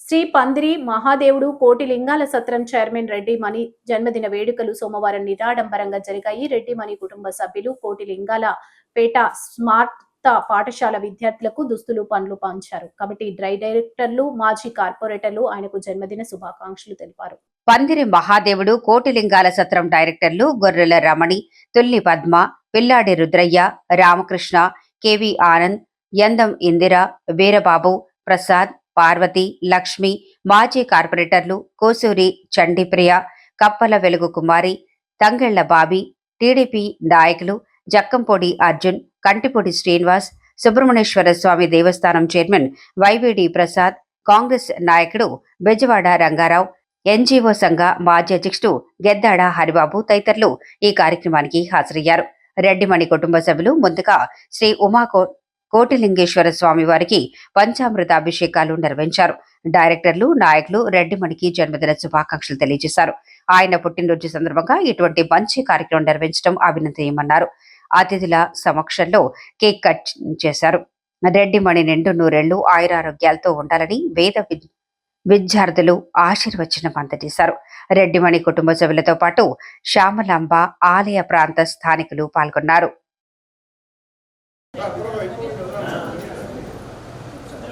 శ్రీ పందిరి మహాదేవుడు కోటి లింగాల సత్రం చైర్మన్ రెడ్డి మణి జన్మదిన వేడుకలు సోమవారం నిరాడంబరంగా జరిగాయి. రెడ్డి మణి కుటుంబ సభ్యులు కోటి లింగాల పేట స్మార్ట్ పాఠశాల విద్యార్థులకు దుస్తులు పనులు పంచారు. కమిటీ డ్రై డైరెక్టర్లు మాజీ కార్పొరేటర్లు ఆయనకు జన్మదిన శుభాకాంక్షలు తెలిపారు. పందిరి మహాదేవుడు కోటిలింగాల సత్రం డైరెక్టర్లు గొర్రెల రమణి తుల్లి పద్మ పిల్లాడి రుద్రయ్య రామకృష్ణ కెవి ఆనంద్ యందం ఇందిర వీరబాబు ప్రసాద్ పార్వతి లక్ష్మి మాజీ కార్పొరేటర్లు కోసూరి చండిప్రియ కప్పల వెలుగు కుమారి తంగెళ్ళ బాబీ టీడీపీ నాయకులు జక్కంపొడి అర్జున్ కంటిపొడి శ్రీనివాస్ సుబ్రహ్మణ్యేశ్వర స్వామి దేవస్థానం చైర్మన్ వైవిడి ప్రసాద్ కాంగ్రెస్ నాయకుడు బెజవాడ రంగారావు ఎన్జీఓ సంఘ మాజీ అధ్యక్షుడు గెద్దాడ హరిబాబు తదితరులు ఈ కార్యక్రమానికి హాజరయ్యారు. రెడ్డిమణి కుటుంబ సభ్యులు ముందుగా శ్రీ ఉమాకో కోటిలింగేశ్వర స్వామి వారికి పంచామృత అభిషేకాలు నిర్వహించారు. డైరెక్టర్లు నాయకులు రెడ్డిమణికి జన్మదిన శుభాకాంక్షలు తెలియజేశారు. ఆయన పుట్టినరోజు సందర్భంగా ఇటువంటి మంచి కార్యక్రమం నిర్వహించడం అభినందనీయమన్నారు. అతిథుల సమక్షంలో కేక్ కట్ చేశారు. రెడ్డిమణి నిండు నూరెళ్ళు ఆయురారోగ్యాలతో ఉండాలని వేద విద్యార్థులు ఆశీర్వచనం అందజేశారు. రెడ్డిమణి కుటుంబ సభ్యులతో పాటు శ్యామలాంబ ఆలయ ప్రాంత స్థానికులు పాల్గొన్నారు.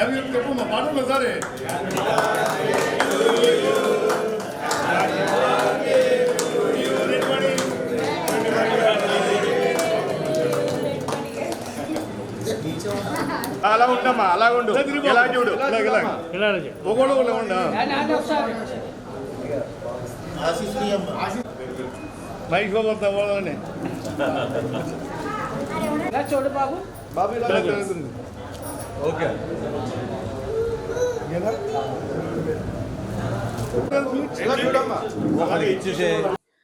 వెనక్కి రండి. చెప్పమ్మా పాటలు సరే అలా ఉండమ్మా అలా ఉండు. ఇలా చూడు ఇలా ఇలా ఒకడు ఇలా ఉండు. మైక్ పోతా చూడు బాబు. బాబు ఇలా జరుగుతుంది ఓకే. ఇచ్చేసే